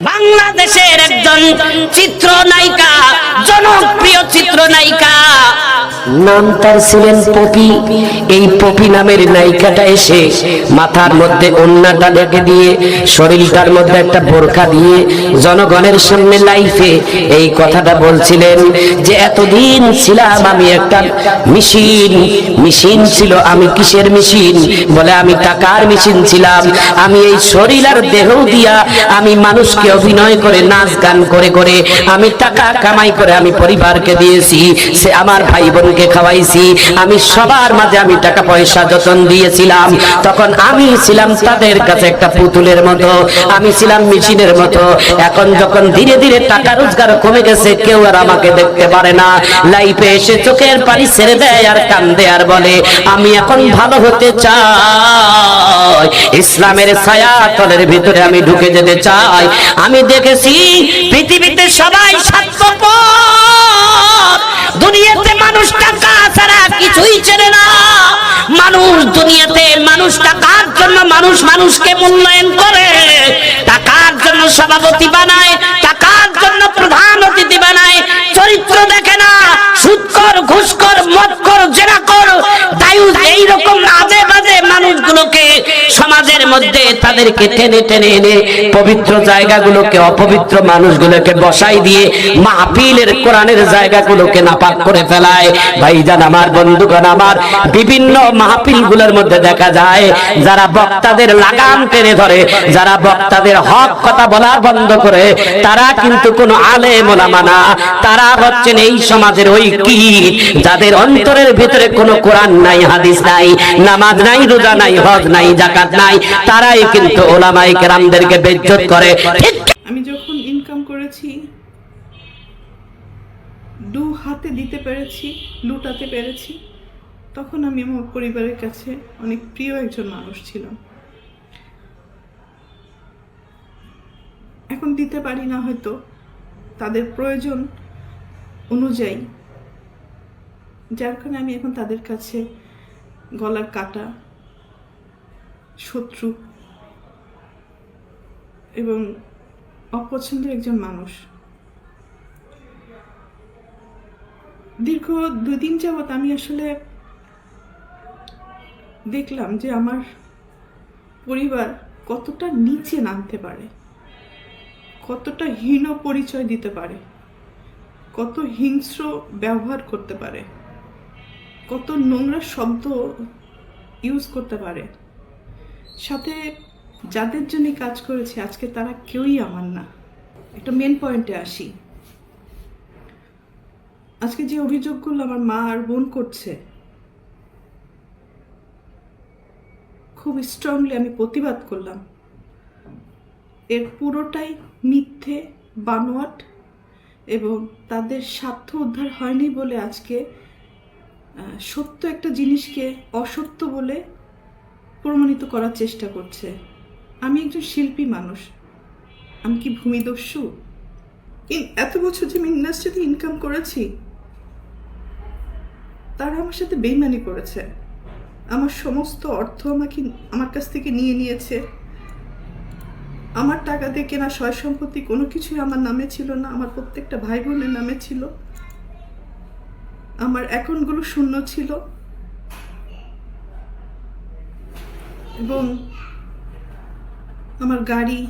বাংলাদেশের একজন চিত্রনায়িকা জনপ্রিয় চিত্রনায়িকা নাম তার ছিলেন পপি। এই পপি নামের নায়িকাটা এসে মাথার মধ্যে অন্যটা ডেকে দিয়ে, শরীরটার মধ্যে একটা বোরকা দিয়ে জনগণের সামনে লাইফে এই কথাটা বলছিলেন যে, এতদিন ছিলাম আমি একটা মেশিন। মেশিন ছিল, আমি কিসের মেশিন? বলে, আমি টাকার মেশিন ছিলাম। আমি এই শরীর আর দেহ দিয়া আমি মানুষকে অভিনয় করে, নাচ গান করে করে আমি টাকা কামাই করে আমি পরিবারকে দিয়েছি। সে আমার ভাই বোনকে খাওয়াইছি। আমি সবার মাঝে আমি টাকা পয়সা যতন দিয়েছিলাম, তখন আমি ছিলাম তাদের কাছে একটা পুতুলের মতো, আমি ছিলাম মেশিনের মতো। এখন যখন ধীরে ধীরে টাকা রোজগার কমে গেছে, কেউ আর আমাকে দেখতে পারে না। লাইফে এসে চোখের পানি ছেড়ে দেয় আর কান্দে আর বলে, আমি এখন ভালো হতে চাই। ইসলামের ছায়া তলের ভিতরে আমি ঢুকে যেতে চাই। আমি দেখেছি পৃথিবীতে সবাই স্বার্থপর। দুনিয়াতে মানুষ টাকা ছাড়া কিছুই চেনে না। মানুষ দুনিয়াতে মানুষ টাকার জন্য মানুষ মানুষকে মূল্যায়ন করে। টাকার জন্য সভাপতি বানায় সমাজের মধ্যে তাদেরকে টেনে টেনে এনে পবিত্র জায়গাগুলোকে, অপবিত্র মানুষগুলোকে বসাই দিয়ে মাহফিলের কোরআনের জায়গাগুলোকে নাপাক করে ফেলায়। ভাইজান আমার, বন্ধুগণ আমার, বিভিন্ন মাহফিলগুলোর মধ্যে দেখা যায়, যারা বক্তাদের লাগাম টেনে ধরে, যারা বক্তাদের হক কথা বলা বন্ধ করে, তারা কিন্তু কোনো আলেম ওলামা না। তারা হচ্ছেন এই সমাজের ওই কি যাদের অন্তরের ভিতরে কোনো কোরআন নাই, হাদিস নাই, নামাজ নাই, রোজা নাই, হজ নাই জাকাত নাই তারাই কিন্তু ওলামাই কেরামদেরকে বেজ্জত করে। আমি যখন ইনকাম করেছি, দু হাতে দিতে পেরেছি, লুটাতে পেরেছি, তখন আমি আমার পরিবারের কাছে অনেক প্রিয় একজন মানুষ ছিলাম। এখন দিতে পারি না হয়তো, তাদের প্রয়োজন অনুযায়ী। যার কারণে আমি এখন তাদের কাছে গলার কাটা শত্রু এবং অপছন্দের একজন মানুষ। দীর্ঘ দুই দিন যাবৎ আমি আসলে দেখলাম যে আমার পরিবার কতটা নিচে নামতে পারে, কতটা হীন পরিচয় দিতে পারে, কত হিংস্র ব্যবহার করতে পারে, কত নোংরা শব্দ ইউজ করতে পারে। সাথে যাদের জন্য কাজ করেছি, আজকে তারা কেউই আমার না। একটা মেন পয়েন্টে আসি। আজকে যে অভিযোগগুলো আমার মা আর বোন করছে, খুব স্ট্রংলি আমি প্রতিবাদ করলাম। এর পুরোটাই মিথ্যে, বানোয়াট এবং তাদের স্বার্থ উদ্ধার হয়নি বলে আজকে সত্য একটা জিনিসকে অসত্য বলে প্রমাণিত করার চেষ্টা করছে। আমি একজন শিল্পী মানুষ। আমি কি ভূমিদস্যু? এত বছর যে আমি ইন্ডাস্ট্রিতে ইনকাম করেছি, তারা আমার সাথে বেইমানি করেছে। আমার সমস্ত অর্থ আমাকে আমার কাছ থেকে নিয়ে নিয়েছে। আমার টাকা দিয়ে কেনা সয় সম্পত্তি কোনো কিছুই আমার নামে ছিল না, আমার প্রত্যেকটা ভাই বোনের নামে ছিল। আমার অ্যাকাউন্টগুলো শূন্য ছিল। এবং আমার গাড়ি,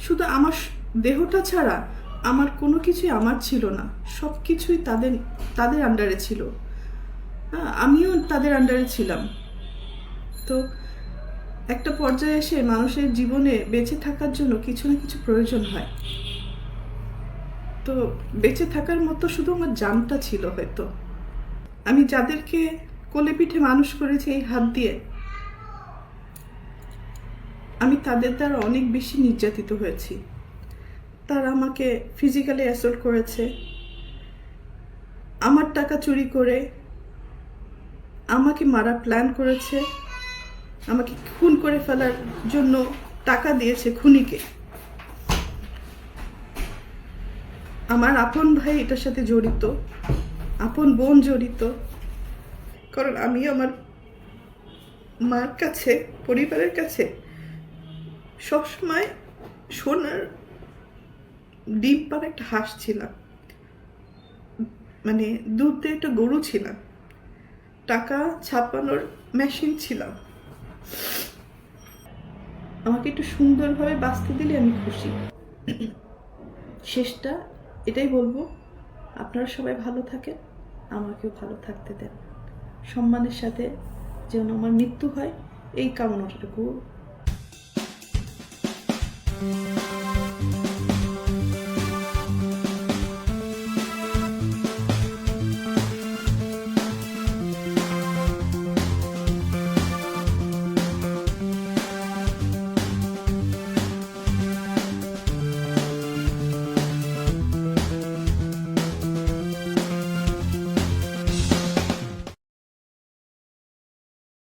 শুধু আমার দেহটা ছাড়া আমার কোনো কিছুই আমার ছিল না। সব কিছুই তাদের তাদের আন্ডারে ছিল। হ্যাঁ আমিও তাদের আন্ডারে ছিলাম। তো একটা পর্যায়ে এসে মানুষের জীবনে বেঁচে থাকার জন্য কিছু না কিছু প্রয়োজন হয়। তো বেঁচে থাকার মতো শুধু আমার জানটা ছিল হয়তো। আমি যাদেরকে কোলে পিঠে মানুষ করেছি এই হাত দিয়ে আমি তাদের দ্বারা অনেক বেশি নির্যাতিত হয়েছি। তারা আমাকে ফিজিক্যালি অ্যাসল্ট করেছে। আমার টাকা চুরি করে আমাকে মারা প্ল্যান করেছে। আমাকে খুন করে ফেলার জন্য টাকা দিয়েছে খুনিকে। আমার আপন ভাই এটার সাথে জড়িত। আপন বোন জড়িত। কারণ আমি আমার মার কাছে, পরিবারের কাছে সবসময় শোনার ডিম পাড়া একটা হাঁস ছিলাম। মানে দুধ একটা গরু ছিলাম। টাকা ছাপানোর মেশিন ছিলাম। আমাকে একটু সুন্দরভাবে বাঁচতে দিলে আমি খুশি। শেষটা এটাই বলব, আপনারা সবাই ভালো থাকেন, আমাকেও ভালো থাকতে দেন। সম্মানের সাথে যেন আমার মৃত্যু হয়, এই কামনাটুকু। Bye.